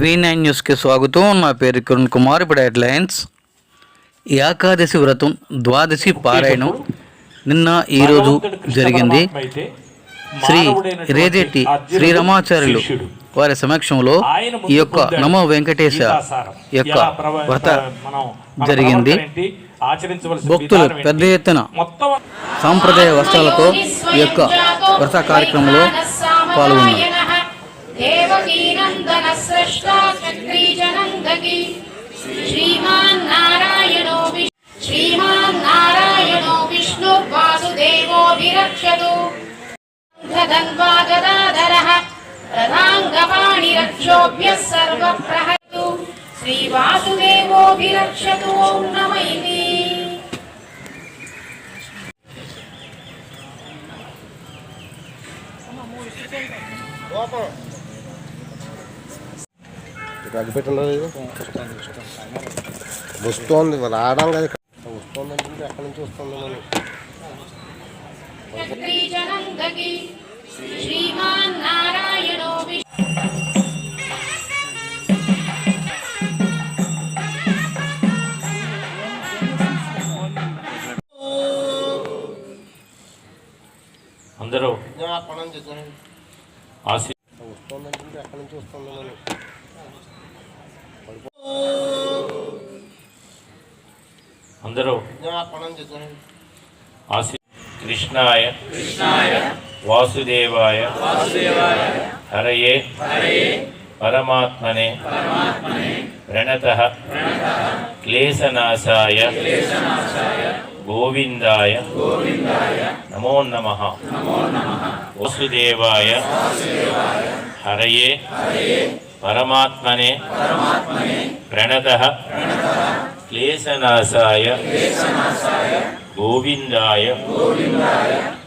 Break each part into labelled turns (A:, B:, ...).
A: V nine న్యూస్కి స్వాగతం. నా పేరు కిరణ్ కుమార్. ఇప్పుడు హెడ్లైన్స్. ఏకాదశి వ్రతం ద్వాదశి పారాయణం నిన్న ఈరోజు జరిగింది. శ్రీ రేదెట్టి శ్రీరమాచార్యులు వారి సమక్షంలో ఈ యొక్క నమో వెంకటేశ యొక్క వ్రత జరిగింది. భక్తులు పెద్ద ఎత్తున సాంప్రదాయ వస్త్రాలతో ఈ యొక్క వ్రత కార్యక్రమంలో పాల్గొన్నారు.
B: శ్రీమాన్ నారాయణో శ్రీమాన్ నారాయణో విష్ణు వాసుదేవోభిరక్షతు ధన్వాగదాధరః ప్రధాంగపాణిరక్షోభ్యः సర్వప్రహతు శ్రీవాసుదేవోభిరక్షతు ఓం నమ ఇతి
C: అగ్గిపెట్టలేదు వస్తోంది రావడం కదా ఇక్కడ. వస్తోంది అంటే ఎక్కడి నుంచి వస్తుంది
B: శ్రీమాన్ నారాయణో
D: అందరూ ఆశీ
C: వస్తోంది అంటే ఎక్కడి నుంచి వస్తుంది
D: అందరూ ఆశీ కృష్ణాయ కృష్ణాయ వాసుదేవాయ వాసుదేవాయ హరయే హరయే పరమాత్మనే పరమాత్మనే ప్రణత క్లేశనాశాయ క్లేశనాశాయ గోవిందాయ గోవిందాయ నమో నమః నమో నమః వాసుదేవాయ వాసుదేవాయ హరయే హరయే పరమాత్మనే పరమాత్మనే ప్రణత క్లేశనాశాయ గోవిందాయ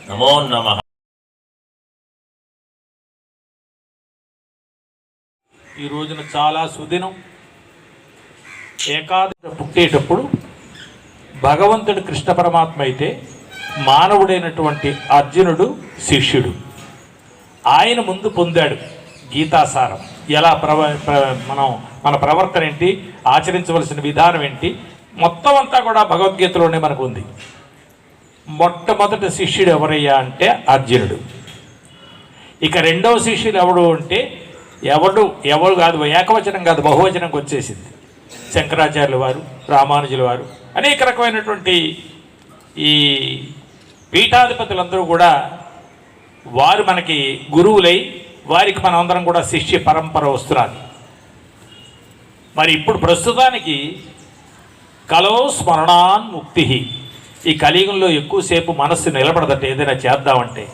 D: నమో నమ
E: ఈ రోజున చాలా సుదినం ఏకాదశి పుట్టేటప్పుడు భగవంతుడు కృష్ణ పరమాత్మ అయితే మానవుడైనటువంటి అర్జునుడు శిష్యుడు. ఆయన ముందు పొందాడు గీతాసారం. ఎలా ప్రవ ప్ర- మనం మన ప్రవర్తన ఏంటి ఆచరించవలసిన విధానం ఏంటి మొత్తం అంతా కూడా భగవద్గీతలోనే మనకు ఉంది. మొట్టమొదటి శిష్యుడు ఎవరయ్యా అంటే అర్జునుడు. ఇక రెండవ శిష్యులు ఎవడు అంటే ఎవడు ఎవడు కాదు ఏకవచనం కాదు బహువచనంకి వచ్చేసింది. శంకరాచార్యుల వారు రామానుజుల వారు అనేక రకమైనటువంటి ఈ పీఠాధిపతులందరూ కూడా వారు మనకి గురువులై వారికి మనమందరం కూడా శిష్య పరంపర వస్తున్నారు. మరి ఇప్పుడు ప్రస్తుతానికి కలో స్మరణాన్ ముక్తి ఈ కలియుగంలో ఎక్కువసేపు మనస్సు నిలబడదట ఏదైనా చేద్దామంటే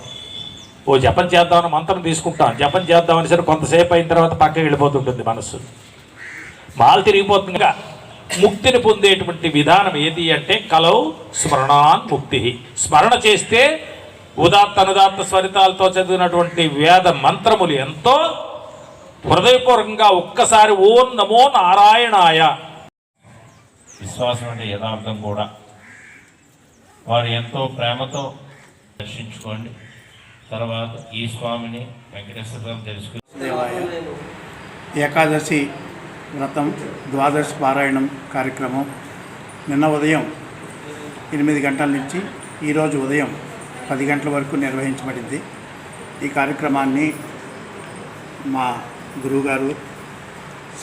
E: ఓ జపం చేద్దామని మంత్రం తీసుకుంటాం. జపం చేద్దామని సరే కొంతసేపు అయిన తర్వాత పక్కకి వెళ్ళిపోతుంటుంది మనస్సు. మాలు తిరిగిపోతుంది ముక్తిని పొందేటువంటి విధానం ఏది అంటే కలౌ స్మరణాన్ ముక్తి స్మరణ చేస్తే ఉదాత్త అనుదాత్త స్వరితాలతో చదివినటువంటి వేద మంత్రములు ఎంతో హృదయపూర్వకంగా ఒక్కసారి ఓం నమో నారాయణాయ.
D: విశ్వాసం అంటే యథార్థం కూడా. వారు ఎంతో ప్రేమతో దర్శించుకోండి. తర్వాత ఈ స్వామిని వెంకటేశ్వర తెలుసుకుని
F: ఏకాదశి వ్రతం ద్వాదశి పారాయణం కార్యక్రమం. నిన్న ఉదయం ఎనిమిది గంటల నుంచి ఈరోజు ఉదయం పది గంటల వరకు నిర్వహించబడింది. ఈ కార్యక్రమాన్ని మా గురువుగారు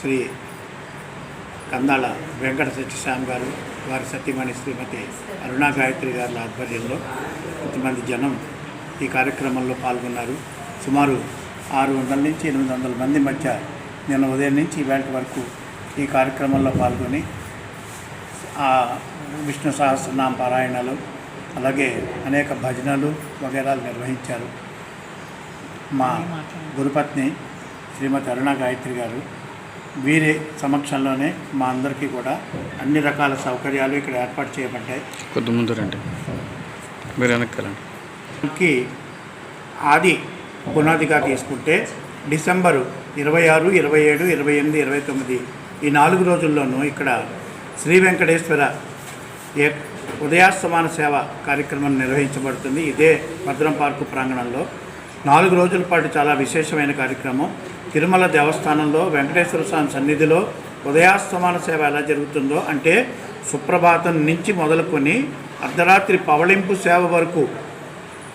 F: శ్రీ కందాళ వెంకట సత్యశ్యామ్ గారు వారి సతీమణి శ్రీమతి అరుణా గాయత్రి గారి ఆధ్వర్యంలో కొంతమంది జనం ఈ కార్యక్రమంలో పాల్గొన్నారు. సుమారు ఆరు వందల నుంచి ఎనిమిది వందల మంది మధ్య నిన్న ఉదయం నుంచి ఇవాళ వరకు ఈ కార్యక్రమంలో పాల్గొని ఆ విష్ణు సహస్రనామ పారాయణలు అలాగే అనేక భజనలు వగేరాలు నిర్వహించారు. మా గురుపత్ని శ్రీమతి అరుణా గాయత్రి గారు వీరి సమక్షంలోనే మా అందరికీ కూడా అన్ని రకాల సౌకర్యాలు ఇక్కడ ఏర్పాటు చేయబడ్డాయి.
A: కొద్ది ముందు రండి. మీరు వెనక్కి
F: ఆది పునాదిగా తీసుకుంటే డిసెంబరు ఇరవై ఆరు ఇరవై ఏడు ఇరవై ఎనిమిది ఇరవై తొమ్మిది ఈ నాలుగు రోజుల్లోనూ ఇక్కడ శ్రీ వెంకటేశ్వర ఉదయాస్తమాన సేవ కార్యక్రమం నిర్వహించబడుతుంది. ఇదే భద్రం పార్కు ప్రాంగణంలో. నాలుగు రోజుల పాటు చాలా విశేషమైన కార్యక్రమం. తిరుమల దేవస్థానంలో వెంకటేశ్వర స్వామి సన్నిధిలో ఉదయాస్తమాన సేవ ఎలా జరుగుతుందో అంటే సుప్రభాతం నుంచి మొదలుకొని అర్ధరాత్రి పవళింపు సేవ వరకు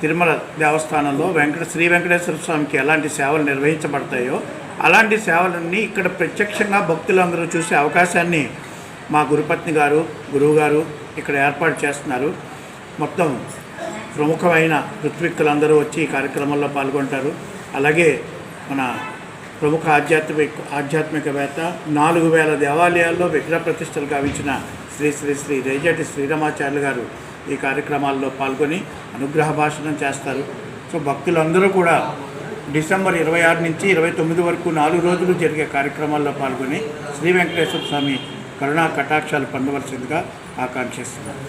F: తిరుమల దేవస్థానంలో వెంకట శ్రీ వెంకటేశ్వర స్వామికి ఎలాంటి సేవలు నిర్వహించబడతాయో అలాంటి సేవలన్నీ ఇక్కడ ప్రత్యక్షంగా భక్తులందరూ చూసే అవకాశాన్ని మా గురుపత్ని గారు గురువు గారు ఇక్కడ ఏర్పాటు చేస్తున్నారు. మొత్తం ప్రముఖమైన ఋత్విక్కులందరూ వచ్చి ఈ కార్యక్రమంలో పాల్గొంటారు. అలాగే మన ప్రముఖ ఆధ్యాత్మిక ఆధ్యాత్మికవేత్త నాలుగు వేల దేవాలయాల్లో విగ్రహ ప్రతిష్టలు గావించిన శ్రీ శ్రీ శ్రీ రేజటి శ్రీరామాచార్యులు గారు ఈ కార్యక్రమాల్లో పాల్గొని అనుగ్రహ భాషణం చేస్తారు. సో భక్తులందరూ కూడా డిసెంబర్ ఇరవై ఆరు నుంచి ఇరవై తొమ్మిది వరకు నాలుగు రోజులు జరిగే కార్యక్రమాల్లో పాల్గొని శ్రీ వెంకటేశ్వర స్వామి కరుణా కటాక్షాలు పొందవలసిందిగా ఆకాంక్షిస్తున్నారు.